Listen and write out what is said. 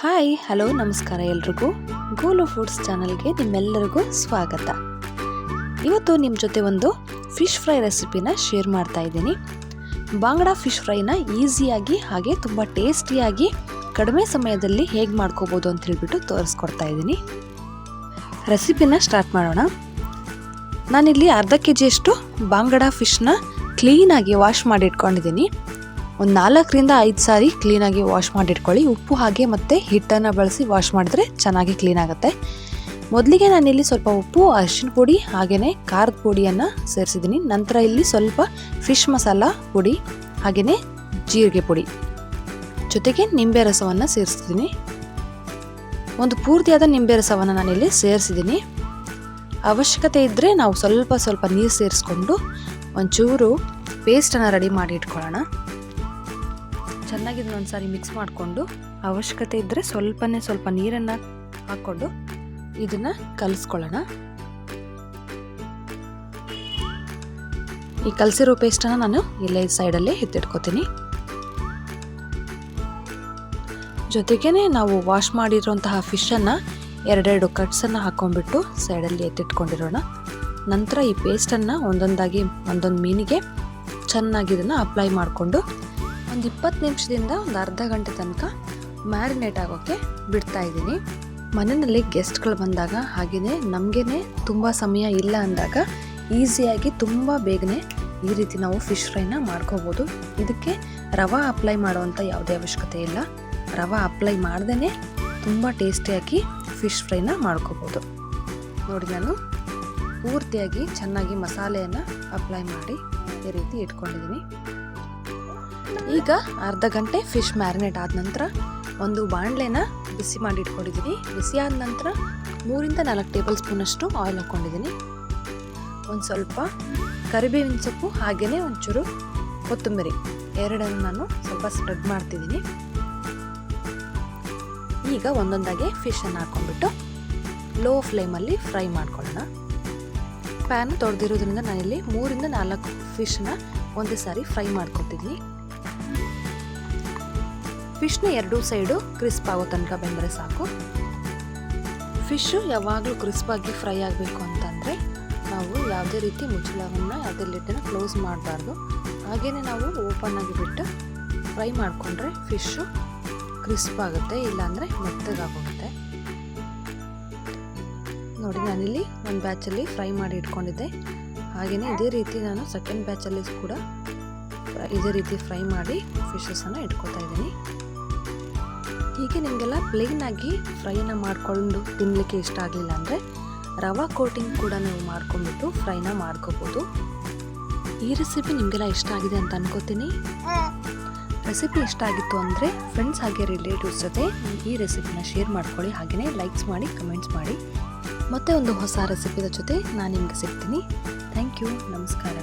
Hi, hello, ನಮಸ್ಕಾರ ಎಲ್ರಿಗೂ. Goal foods ಚಾನಲ್ಗೆ ನಿಮ್ಮೆಲ್ಲರಿಗೂ ಸ್ವಾಗತ. ಇವತ್ತು ನಿಮ್ಮ ಜೊತೆ ಒಂದು ಫಿಶ್ ಫ್ರೈ ರೆಸಿಪಿನ ಶೇರ್ ಮಾಡ್ತಾ ಇದ್ದೀನಿ. ಬಾಂಗ್ಡಾ ಫಿಶ್ ಫ್ರೈನ ಈಸಿಯಾಗಿ ಹಾಗೆ ತುಂಬ ಟೇಸ್ಟಿಯಾಗಿ ಕಡಿಮೆ ಸಮಯದಲ್ಲಿ ಹೇಗೆ ಮಾಡ್ಕೋಬೋದು ಅಂತ ಹೇಳಿಬಿಟ್ಟು ತೋರಿಸ್ಕೊಡ್ತಾ ಇದ್ದೀನಿ. ರೆಸಿಪಿನ ಸ್ಟಾರ್ಟ್ ಮಾಡೋಣ. ನಾನಿಲ್ಲಿ ಅರ್ಧ ಕೆ ಜಿಯಷ್ಟು ಬಾಂಗಡಾ ಫಿಶ್ನ ಕ್ಲೀನಾಗಿ ವಾಶ್ ಮಾಡಿ ಇಟ್ಕೊಂಡಿದ್ದೀನಿ ಒಂದು ನಾಲ್ಕರಿಂದ ಐದು ಸಾರಿ ಕ್ಲೀನಾಗಿ ವಾಶ್ ಮಾಡಿಟ್ಕೊಳ್ಳಿ. ಉಪ್ಪು, ಹಾಗೆ ಮತ್ತು ಹಿಟ್ಟನ್ನು ಬಳಸಿ ವಾಶ್ ಮಾಡಿದ್ರೆ ಚೆನ್ನಾಗಿ ಕ್ಲೀನ್ ಆಗುತ್ತೆ. ಮೊದಲಿಗೆ ನಾನಿಲ್ಲಿ ಸ್ವಲ್ಪ ಉಪ್ಪು ಅರಿಶಿನ ಪುಡಿ ಹಾಗೆಯೇ ಖಾರದ ಪುಡಿಯನ್ನು ಸೇರಿಸಿದ್ದೀನಿ. ನಂತರ ಇಲ್ಲಿ ಸ್ವಲ್ಪ ಫಿಶ್ ಮಸಾಲ ಪುಡಿ ಹಾಗೆಯೇ ಜೀರಿಗೆ ಪುಡಿ. ಜೊತೆಗೆ ನಿಂಬೆ ರಸವನ್ನು ಸೇರಿಸ್ತಿದ್ದೀನಿ ಒಂದು ಪೂರ್ತಿಯಾದ ನಿಂಬೆ ರಸವನ್ನು ನಾನಿಲ್ಲಿ ಸೇರಿಸಿದ್ದೀನಿ. ಅವಶ್ಯಕತೆ ಇದ್ದರೆ ನಾವು ಸ್ವಲ್ಪ ಸ್ವಲ್ಪ ನೀರು ಸೇರಿಸ್ಕೊಂಡು ಒಂಚೂರು ಪೇಸ್ಟನ್ನು ರೆಡಿ ಮಾಡಿ ಇಟ್ಕೊಳ್ಳೋಣ. ಚೆನ್ನಾಗಿ ಇದನ್ನ ಸಾರಿ ಮಿಕ್ಸ್ ಮಾಡಿಕೊಂಡು ಅವಶ್ಯಕತೆ ಇದ್ದರೆ ಸ್ವಲ್ಪನೇ ಸ್ವಲ್ಪ ನೀರನ್ನು ಹಾಕ್ಕೊಂಡು ಇದನ್ನು ಕಲಿಸ್ಕೊಳ್ಳೋಣ. ಈ ಕಲಸಿರೋ ಪೇಸ್ಟನ್ನು ನಾನು ಇಲ್ಲೇ ಸೈಡಲ್ಲೇ ಎತ್ತಿಟ್ಕೋತೀನಿ ಜೊತೆಗೇ ನಾವು ವಾಶ್ ಮಾಡಿರುವಂತಹ ಫಿಶನ್ನು ಎರಡೆರಡು ಕಟ್ಸನ್ನು ಹಾಕೊಂಡ್ಬಿಟ್ಟು ಸೈಡಲ್ಲಿ ಎತ್ತಿಟ್ಕೊಂಡಿರೋಣ. ನಂತರ ಈ ಪೇಸ್ಟನ್ನು ಒಂದೊಂದಾಗಿ ಒಂದೊಂದು ಮೀನಿಗೆ ಚೆನ್ನಾಗಿ ಇದನ್ನು ಅಪ್ಲೈ ಮಾಡಿಕೊಂಡು ಒಂದು ಇಪ್ಪತ್ತು ನಿಮಿಷದಿಂದ ಒಂದು ಅರ್ಧ ಗಂಟೆ ತನಕ ಮ್ಯಾರಿನೇಟ್ ಆಗೋಕ್ಕೆ ಬಿಡ್ತಾ ಇದ್ದೀನಿ. ಮನೆಯಲ್ಲಿ ಗೆಸ್ಟ್ಗಳು ಬಂದಾಗ ಹಾಗೆಯೇ ನಮಗೇ ತುಂಬ ಸಮಯ ಇಲ್ಲ ಅಂದಾಗ ಈಸಿಯಾಗಿ ತುಂಬ ಬೇಗನೆ ಈ ರೀತಿ ನಾವು ಫಿಶ್ ಫ್ರೈನ ಮಾಡ್ಕೋಬೋದು. ಇದಕ್ಕೆ ರವೆ ಅಪ್ಲೈ ಮಾಡುವಂಥ ಯಾವುದೇ ಅವಶ್ಯಕತೆ ಇಲ್ಲ. ರವೆ ಅಪ್ಲೈ ಮಾಡ್ದೇ ತುಂಬ ಟೇಸ್ಟಿಯಾಗಿ ಫಿಶ್ ಫ್ರೈನ ಮಾಡ್ಕೋಬೋದು. ನೋಡಿ ನಾನು ಪೂರ್ತಿಯಾಗಿ ಚೆನ್ನಾಗಿ ಮಸಾಲೆಯನ್ನು ಅಪ್ಲೈ ಮಾಡಿ ಈ ರೀತಿ ಇಟ್ಕೊಂಡಿದ್ದೀನಿ. ಈಗ ಅರ್ಧ ಗಂಟೆ ಫಿಶ್ ಮ್ಯಾರಿನೇಟ್ ಆದ ನಂತರ ಒಂದು ಬಾಣಲೆನ ಬಿಸಿ ಮಾಡಿ ಇಟ್ಕೊಂಡಿದ್ದೀನಿ ಬಿಸಿ ಆದ ನಂತರ ಮೂರಿಂದ ನಾಲ್ಕು ಟೇಬಲ್ ಸ್ಪೂನಷ್ಟು ಆಯಿಲ್ ಹಾಕ್ಕೊಂಡಿದ್ದೀನಿ. ಒಂದು ಸ್ವಲ್ಪ ಕರಿಬೇವಿನ ಸೊಪ್ಪು ಹಾಗೆಯೇ ಒಂಚೂರು ಕೊತ್ತಂಬರಿ. ಎರಡನ್ನು ನಾನು ಸ್ವಲ್ಪ ಸ್ಪ್ರೆಡ್ ಮಾಡ್ತಿದ್ದೀನಿ. ಈಗ ಒಂದೊಂದಾಗಿ ಫಿಶನ್ನು ಹಾಕ್ಕೊಂಡ್ಬಿಟ್ಟು ಲೋ ಫ್ಲೇಮಲ್ಲಿ ಫ್ರೈ ಮಾಡ್ಕೊಳ್ಳೋಣ. ಪ್ಯಾನ್ ತೊಡೆದಿರೋದ್ರಿಂದ ನಾನಿಲ್ಲಿ ಮೂರಿಂದ ನಾಲ್ಕು ಫಿಶನ್ನ ಒಂದೇ ಸಾರಿ ಫ್ರೈ ಮಾಡ್ಕೊತಿದ್ದೀನಿ. ಫಿಶ್ನ ಎರಡೂ ಸೈಡು ಕ್ರಿಸ್ಪ್ ಆಗೋ ತನಕ ಬೆಂದರೆ ಸಾಕು. ಫಿಶ್ಶು ಯಾವಾಗಲೂ ಕ್ರಿಸ್ಪಾಗಿ ಫ್ರೈ ಆಗಬೇಕು ಅಂತಂದರೆ ನಾವು ಯಾವುದೇ ರೀತಿ ಮುಚ್ಚಳವನ್ನು ಯಾವುದೇ ಲಿಟ್ಟನ್ನು ಕ್ಲೋಸ್ ಮಾಡಬಾರ್ದು. ಹಾಗೆಯೇ ನಾವು ಓಪನ್ ಆಗಿ ಬಿಟ್ಟು ಫ್ರೈ ಮಾಡಿಕೊಂಡ್ರೆ ಫಿಶ್ಶು ಕ್ರಿಸ್ಪ್ ಆಗುತ್ತೆ, ಇಲ್ಲಾಂದರೆ ಮೆತ್ತಗಾಗೋಗುತ್ತೆ. ನೋಡಿ, ನಾನಿಲ್ಲಿ ಒಂದು ಬ್ಯಾಚಲ್ಲಿ ಫ್ರೈ ಮಾಡಿ ಇಟ್ಕೊಂಡಿದ್ದೆ. ಹಾಗೆಯೇ ಇದೇ ರೀತಿ ನಾನು ಸೆಕೆಂಡ್ ಬ್ಯಾಚಲ್ಲಿ ಕೂಡ ಇದೇ ರೀತಿ ಫ್ರೈ ಮಾಡಿ ಫಿಶಸನ್ನು ಇಟ್ಕೊತಾ ಇದ್ದೀನಿ. ಹೀಗೆ ನಿಮಗೆಲ್ಲ ಪ್ಲೇನಾಗಿ ಫ್ರೈನ ಮಾಡಿಕೊಂಡು ತಿನ್ನಲಿಕ್ಕೆ ಇಷ್ಟ ಆಗಲಿಲ್ಲ ಅಂದರೆ ರವಾ ಕೋಟಿಂಗ್ ಕೂಡ ನೀವು ಮಾಡ್ಕೊಂಡ್ಬಿಟ್ಟು ಫ್ರೈನ ಮಾಡ್ಕೋಬೋದು. ಈ ರೆಸಿಪಿ ನಿಮಗೆಲ್ಲ ಇಷ್ಟ ಆಗಿದೆ ಅಂತ ಅನ್ಕೋತೀನಿ. ರೆಸಿಪಿ ಇಷ್ಟ ಆಗಿತ್ತು ಅಂದರೆ ಫ್ರೆಂಡ್ಸ್ ಹಾಗೆ ರಿಲೇಟಿವ್ಸ್ ಜೊತೆ ಈ ರೆಸಿಪಿನ ಶೇರ್ ಮಾಡ್ಕೊಳ್ಳಿ. ಹಾಗೆಯೇ ಲೈಕ್ಸ್ ಮಾಡಿ ಕಮೆಂಟ್ಸ್ ಮಾಡಿ. ಮತ್ತೆ ಒಂದು ಹೊಸ ರೆಸಿಪಿದ ಜೊತೆ ನಾನು ನಿಮಗೆ ಸಿಗ್ತೀನಿ. ಥ್ಯಾಂಕ್ ಯು ನಮಸ್ಕಾರ.